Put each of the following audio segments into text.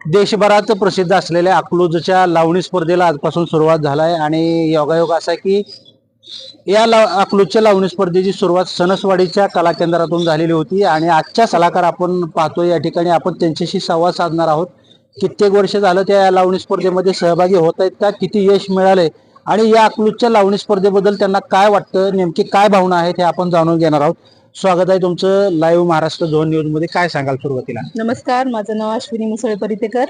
देशभरात प्रसिद्ध असलेल्या अकलूजच्या लावणी स्पर्धेला आजपासून सुरुवात झाला आहे आणि योगायोग असा आहे की या ला अकलूजच्या लावणी स्पर्धेची सुरुवात सणसवाडीच्या कला केंद्रातून झालेली होती आणि आजच्या सलाकार आपण पाहतो या ठिकाणी आपण त्यांच्याशी संवाद साधणार आहोत. कित्येक वर्ष झालं त्या या लावणी स्पर्धेमध्ये सहभागी होत आहेत का? किती यश मिळाले आणि या अकलूजच्या लावणी स्पर्धेबद्दल त्यांना काय वाटतं? नेमकी काय भावना आहेत हे आपण जाणून घेणार आहोत. स्वागत आहे तुमचं लाईव्ह महाराष्ट्र झोन न्यूजमध्ये. काय सांगाल सुरुवातीला? नमस्कार माझं नाव अश्विनी मुसळे परितेकर.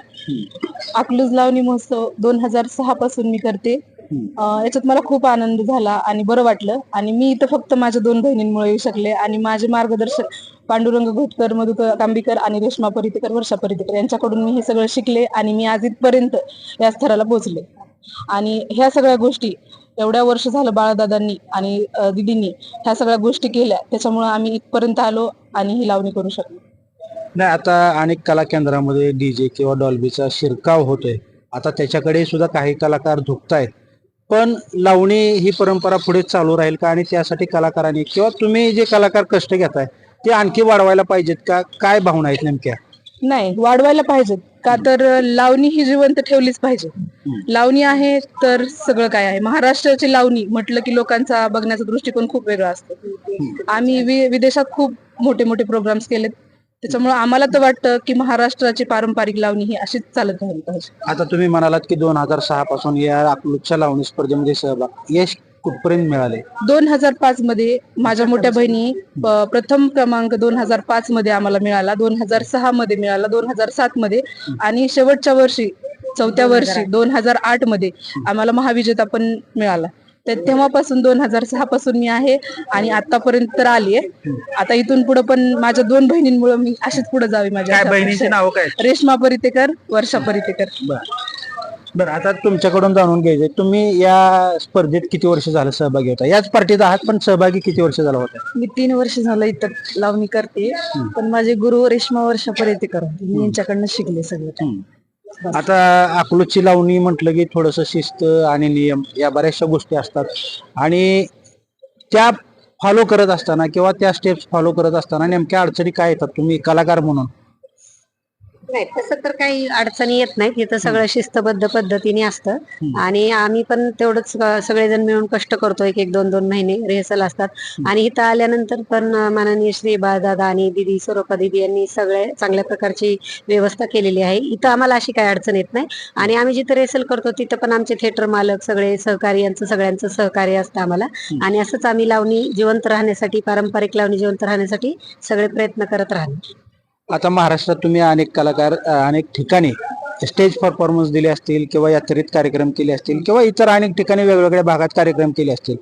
अकलूज लावणी महोत्सव दोन हजार सहा पासून मी करते. अं, याच्यात मला खूप आनंद झाला आणि बरं वाटलं. आणि मी इथं फक्त माझ्या दोन बहिणींमुळे येऊ शकले आणि माझे मार्गदर्शक पांडुरंग घोटकर मधुकर कांबीकर आणि रेश्मा परितेकर वर्षा परितेकर यांच्याकडून मी हे सगळं शिकले आणि मी आज इथपर्यंत या स्तराला पोहोचले. आणि ह्या सगळ्या गोष्टी एवढ्या वर्ष झालं बाळादादांनी आणि दिदींनी ह्या सगळ्या गोष्टी केल्या. त्याच्यामुळे आम्ही इथपर्यंत आलो आणि ही लावणी करू शकलो. नाही आता अनेक कला केंद्रामध्ये डीजे किंवा डॉल्बीचा शिरकाव होतोय. आता त्याच्याकडे सुद्धा काही कलाकार झुकतायत. पण लावणी ही परंपरा पुढे चालू राहील का? आणि त्यासाठी कलाकारांनी किंवा तुम्ही जे कलाकार कष्ट घेताय ते आणखी वाढवायला पाहिजेत का? काय भावना आहेत नेमक्या? नाही वाढवायला पाहिजेत. का तर लावणी ही जिवंत ठेवलीच पाहिजे लावणी आहे तर सगळं काय आहे. महाराष्ट्राची लावणी म्हटलं की लोकांचा बघण्याचा दृष्टिकोन खूप वेगळा असतो. आम्ही विदेशात खूप मोठे मोठे प्रोग्राम्स केलेत. त्याच्यामुळे आम्हाला तर वाटतं की महाराष्ट्राची पारंपरिक लावणी ही अशीच चालत राहिली पाहिजे. आता तुम्ही म्हणालात की दोन हजार सहा पासून या अकलूजच्या लावणी स्पर्धेमध्ये सहभाग यश कुठपर्यंत मिळाले? दोन हजार पाच मध्ये माझ्या मोठ्या बहिणी प्रथम क्रमांक दोन हजार पाच मध्ये आम्हाला मिळाला दोन हजार सहा मध्ये मिळाला दोन हजार सात मध्ये. आणि शेवटच्या वर्षी चौथ्या वर्षी दोन हजार आठमध्ये आम्हाला महाविजेता पण मिळाला. तर तेव्हापासून दोन हजार सहा पासून मी आहे आणि आतापर्यंत तर आली आहे. आता इथून पुढे पण माझ्या दोन बहिणींमुळे मी अशीच पुढे जावी माझ्या काय बहिणीचे नाव काय? रेश्मा परितेकर वर्षा परितेकर. बर. बर आता तुमच्याकडून जाणून घ्यायचंय तुम्ही या स्पर्धेत किती वर्ष झालं सहभागी होता? याच पार्टीत आहात पण सहभागी किती वर्ष झाला होता? मी तीन वर्ष झालं इथं लावणी करते. पण माझे गुरु रेश्मा वर्षा परितेकर मी यांच्याकडनं शिकले सगळं. आता अकलूजची लावणी म्हटलं की थोडस शिस्त आणि नियम या बऱ्याचशा गोष्टी असतात. आणि त्या फॉलो करत असताना किंवा त्या स्टेप्स फॉलो करत असताना नेमक्या अडचणी काय येतात? तुम्ही कलाकार म्हणून. नाही तसं तर काही अडचणी येत नाहीत. इथं सगळं शिस्तबद्ध पद्धतीने असतं. आणि आम्ही पण तेवढंच सगळेजण मिळून कष्ट करतो एक एक दोन दोन महिने रिहर्सल असतात. आणि इथं आल्यानंतर पण अं, माननीय श्री बाळदादा आणि दिदी स्वरूपा दिदी यांनी सगळे चांगल्या प्रकारची व्यवस्था केलेली आहे. इथं आम्हाला अशी काही अडचण येत नाही. आणि आम्ही जिथं रिहर्सल करतो तिथं पण आमचे थिएटर मालक सगळे सहकारी यांचं सगळ्यांचं सहकार्य असतं आम्हाला. आणि असंच आम्ही लावणी जिवंत राहण्यासाठी पारंपरिक लावणी जिवंत राहण्यासाठी सगळे प्रयत्न करत राहणार. आता महाराष्ट्रात तुम्ही अनेक कलाकार अनेक ठिकाणी स्टेज परफॉर्मन्स दिले असतील किंवा यात्रेत कार्यक्रम केले असतील किंवा इतर अनेक ठिकाणी वेगवेगळ्या भागात कार्यक्रम केले असतील.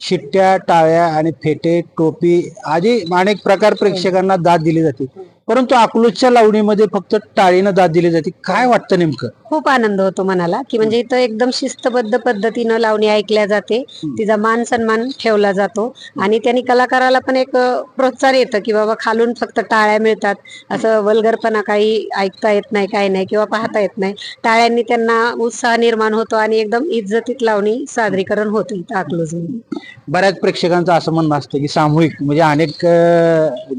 शिट्ट्या टाळ्या आणि फेटे टोपी आदी अनेक प्रकार प्रेक्षकांना दाद दिली जाते. परंतु अकलूजच्या लावणीमध्ये फक्त टाळीनं दाद दिली जाते. काय वाटतं नेमकं? खूप आनंद होतो मनाला की म्हणजे इथं एकदम शिस्तबद्ध पद्धतीनं लावणी ऐकल्या जाते. तिचा मान सन्मान ठेवला जातो आणि त्यांनी कलाकाराला पण एक प्रोत्साहन येतं की बाबा खालून फक्त टाळ्या मिळतात. असं वल्गरपणा काही ऐकता येत नाही काही नाही किंवा पाहता येत नाही. टाळ्यांनी त्यांना उत्साह निर्माण होतो आणि एकदम इज्जतीत लावणी सादरीकरण होतं इथं अकलूजमध्ये. बऱ्याच प्रेक्षकांचं असं म्हणणं असतं की सामूहिक म्हणजे अनेक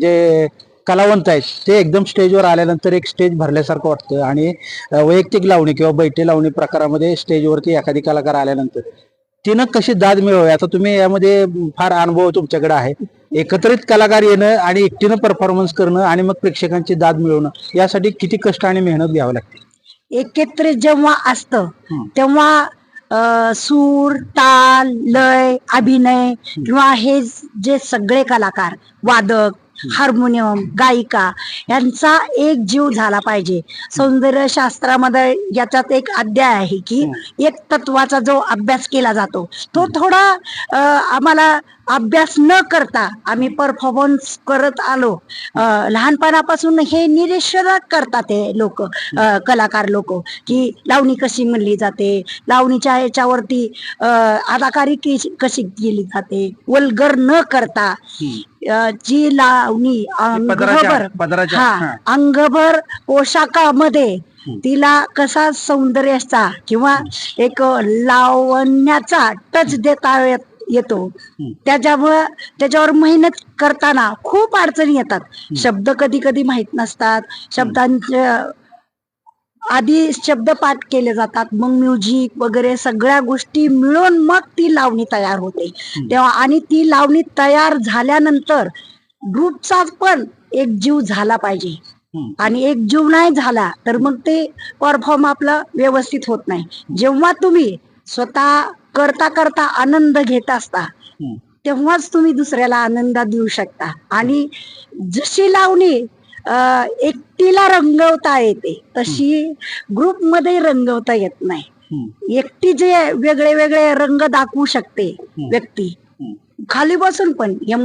जे कलावंत आहेत. ते एकदम स्टेजवर आल्यानंतर एक स्टेज भरल्यासारखं वाटतं. आणि वैयक्तिक लावणी किंवा बैठे लावणी प्रकारामध्ये स्टेजवरती एखादी कलाकार आल्यानंतर. तिनं कशी दाद मिळवावी? आता तुम्ही यामध्ये फार अनुभव तुमच्याकडे आहे. एकत्रित कलाकार येणं आणि एकटीनं परफॉर्मन्स करणं आणि मग प्रेक्षकांची दाद मिळवणं यासाठी किती कष्ट आणि मेहनत घ्यावी लागते? एकत्रित जेव्हा असतं तेव्हा सूर ताल लय अभिनय किंवा हे जे सगळे कलाकार वादक हार्मोनियम गायिका यांचा एक जीव झाला पाहिजे. सौंदर्य शास्त्रामध्ये याच्यात एक अध्याय आहे की एक तत्वाचा जो अभ्यास केला जातो तो थोडा आम्हाला अभ्यास न करता आम्ही परफॉर्मन्स करत आलो. लहानपणापासून हे निरीक्षण करतात ते लोक कलाकार लोक की लावणी कशी म्हणली जाते लावणीच्या याच्यावरती अदाकारी कशी केली जाते वल्गर न करता जी लावणी अंगभर हा. अंगभर पोशाखामध्ये तिला कसा सौंदर्याचा किंवा एक लावण्याचा टच देता येत- येतो. त्याच्यामुळं त्याच्यावर मेहनत करताना खूप अडचणी येतात. शब्द कधी कधी माहीत नसतात. शब्दांच्या आधी शब्दपाठ केले जातात. मग म्युझिक वगैरे सगळ्या गोष्टी मिळून मग ती लावणी तयार होते. तेव्हा आणि ती लावणी तयार झाल्यानंतर ग्रुपचा पण एक जीव झाला पाहिजे. आणि एक जीव नाही झाला तर मग ते परफॉर्म आपला व्यवस्थित होत नाही. जेव्हा तुम्ही स्वतः करता करता आनंद घेत असता. तेव्हाच तुम्ही दुसऱ्याला आनंद देऊ शकता आणि जशी लावणी एकटीला रंगवता येते तशी ग्रुपमध्ये रंगवता येत नाही. एकटी जे वेगळे वेगळे रंग दाखवू शकते व्यक्ती. खाली बसून पण या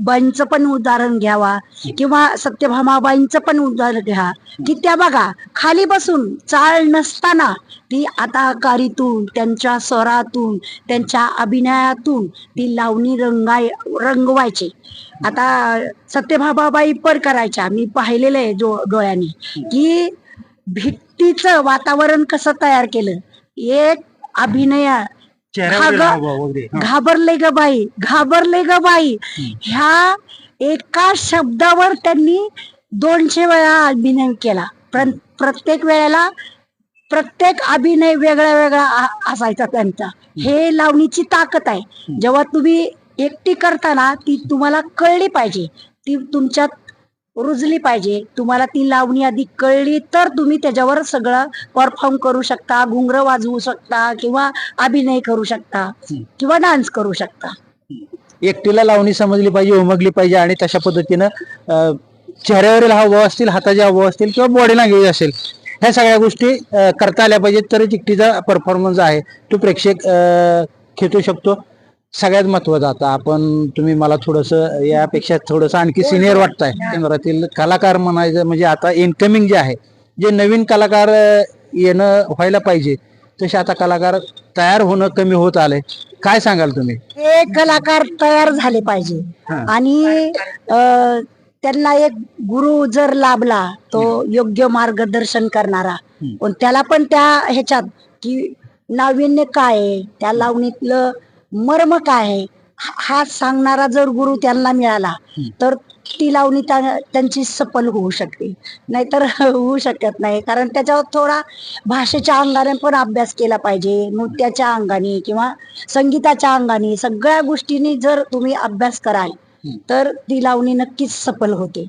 बाईंचं पण उदाहरण घ्यावा किंवा सत्यभामाबाईंचं पण उदाहरण घ्या. की त्या बघा खाली बसून चाळ नसताना ती आता कारीतून त्यांच्या स्वरातून त्यांच्या अभिनयातून ती लावणी रंगाय रंगवायची. आता सत्यभामाबाई पर करायच्या. मी पाहिलेलं आहे जो डोळ्याने. की भीतीचं वातावरण कसं तयार केलं? एक अभिनय चेहऱ्यावरील ग- हावभाव वगैरे. हा. घाबरले ग बाई घाबरले ग बाई. ह्या एका शब्दावर त्यांनी दोनशे वेळा अभिनय केला. प्र- प्रत्येक वेळेला प्रत्येक अभिनय वेगळा वेगळा आ- असायचा त्यांचा. हे लावणीची ताकद आहे. जेव्हा तुम्ही एकटी करताना ती तुम्हाला कळली पाहिजे. ती तुमच्यात रुजली पाहिजे. तुम्हाला ती लावणी आधी कळली तर तुम्ही त्याच्यावर सगळं परफॉर्म करू शकता घुंगर वाजवू शकता किंवा अभिनय करू शकता किंवा डान्स करू शकता. एकटीला लावणी समजली पाहिजे उमगली पाहिजे आणि तशा पद्धतीनं चेहऱ्यावरील हावभाव असतील हाताचे हावभाव असतील किंवा बॉडी लँग्वेज असेल ह्या सगळ्या गोष्टी करता आल्या पाहिजेत तरच एकटीचा परफॉर्मन्स आहे. तो प्रेक्षक खेचू शकतो. सगळ्यात महत्वाचं आता आपण तुम्ही मला थोडस यापेक्षा थोडस आणखी सिनियर वाटताय. केंद्रातील कलाकार म्हणायचं म्हणजे आता इनकमिंग जे आहे जे नवीन कलाकार येणं व्हायला पाहिजे तसे आता कलाकार तयार होणं कमी होत आलंय. काय सांगाल तुम्ही? हे कलाकार तयार झाले पाहिजे. हा. आणि त्यांना एक गुरु जर लाभला तो योग्य मार्गदर्शन करणारा. पण त्याला पण त्या ह्याच्यात की नाविन्य काय त्या लावणीतलं मर्म काय आहे? हा सांगणारा जर गुरु त्यांना मिळाला तर ती लावणी त्या- त्यांची सफल होऊ शकते. नाहीतर होऊ शकत नाही. कारण त्याच्यावर थोडा भाषेच्या अंगाने पण अभ्यास केला पाहिजे. नृत्याच्या अंगाने किंवा संगीताच्या अंगाने. सगळ्या गोष्टींनी जर तुम्ही अभ्यास कराल तर ती लावणी नक्कीच सफल होते.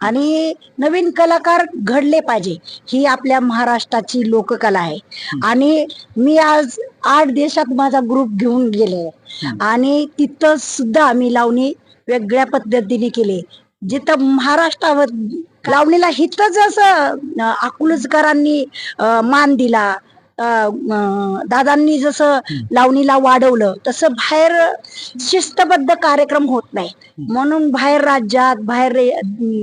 आणि नवीन कलाकार घडले पाहिजे. ही आपल्या महाराष्ट्राची लोककला आहे. आणि मी आज आठ देशात माझा ग्रुप घेऊन गेले. आणि तिथं सुद्धा आम्ही लावणी वेगळ्या पद्धतीने केली. जिथं महाराष्ट्रावर लावणीला हिथं जसं अं, अकलूजकरांनी मान दिला. दादांनी जसं लावणीला वाढवलं तसं बाहेर शिस्तबद्ध कार्यक्रम होत नाही. म्हणून बाहेर राज्यात बाहेर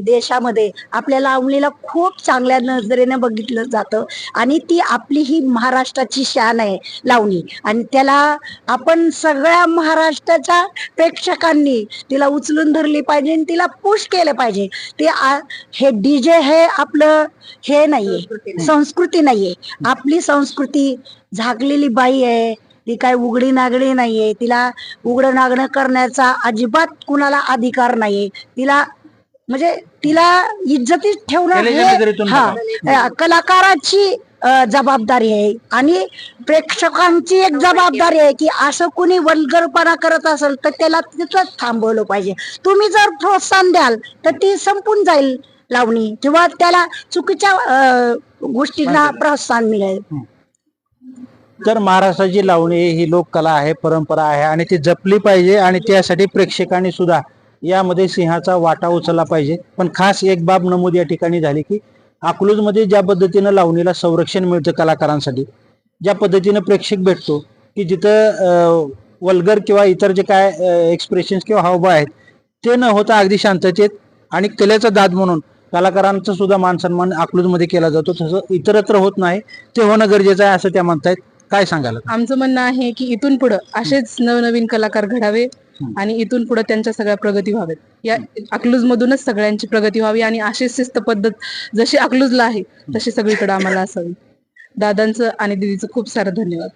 देशामध्ये आपल्या लावणीला खूप चांगल्या नजरेने बघितलं जातं आणि ती आपली ही महाराष्ट्राची शान आहे लावणी. आणि त्याला आपण सगळ्या महाराष्ट्राच्या प्रेक्षकांनी तिला उचलून धरली पाहिजे आणि तिला पुश केलं पाहिजे. ते हे डीजे हे आपलं हे नाहीये संस्कृती नाहीये. आपली संस्कृती झाकलेली बाई आहे. ती काय उघडी नागडी नाहीये. तिला उघडं नागणं करण्याचा अजिबात कुणाला अधिकार नाहीये. तिला म्हणजे तिला इज्जतीत ठेवणं हे हा कलाकाराची अ, जबाबदारी आहे. आणि प्रेक्षकांची एक जबाबदारी आहे की असं कुणी वल्गरपणा करत असेल तर त्याला तिथंच थांबवलं पाहिजे. तुम्ही जर प्रोत्साहन द्याल तर ती संपून जाईल लावणी. किंवा त्याला चुकीच्या अ, गोष्टींना प्रोत्साहन मिळेल. तर महाराष्ट्राची लावणी ही लोककला आहे परंपरा आहे आणि ती जपली पाहिजे आणि त्यासाठी प्रेक्षकांनी सुद्धा यामध्ये सिंहाचा वाटा उचलला पाहिजे. पण खास एक बाब नमूद या ठिकाणी झाली की अकलूजमध्ये ज्या पद्धतीनं लावणीला संरक्षण मिळतं कलाकारांसाठी ज्या पद्धतीनं प्रेक्षक भेटतो की जिथं वल्गर किंवा इतर जे काय एक्सप्रेशन्स किंवा हावभाव आहेत ते न होता अगदी शांततेत आणि कलेचा दाद म्हणून कलाकारांचा सुद्धा मान सन्मान अकलूजमध्ये केला जातो. तसं इतरत्र होत नाही. ते होणं गरजेचं आहे असं त्या म्हणतायत. काय सांगाल आमचं म्हणणं आहे की इथून पुढे असेच नवनवीन कलाकार घडावे आणि इथून पुढे त्यांच्या सगळ्या प्रगती व्हावेत या अकलूज मधूनच सगळ्यांची प्रगती व्हावी आणि अशीच शिस्त पद्धत जशी अकलूजला आहे तशी सगळीकडे आम्हाला असावी. दादांचं आणि दिदीचं खूप सारं धन्यवाद.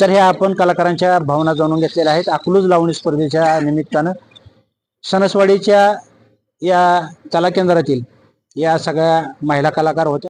तर ह्या आपण कलाकारांच्या भावना जाणून घेतलेल्या आहेत. अकलूज लावणी स्पर्धेच्या निमित्तानं सणसवाडीच्या या कला केंद्रातील या सगळ्या महिला कलाकार होत्या.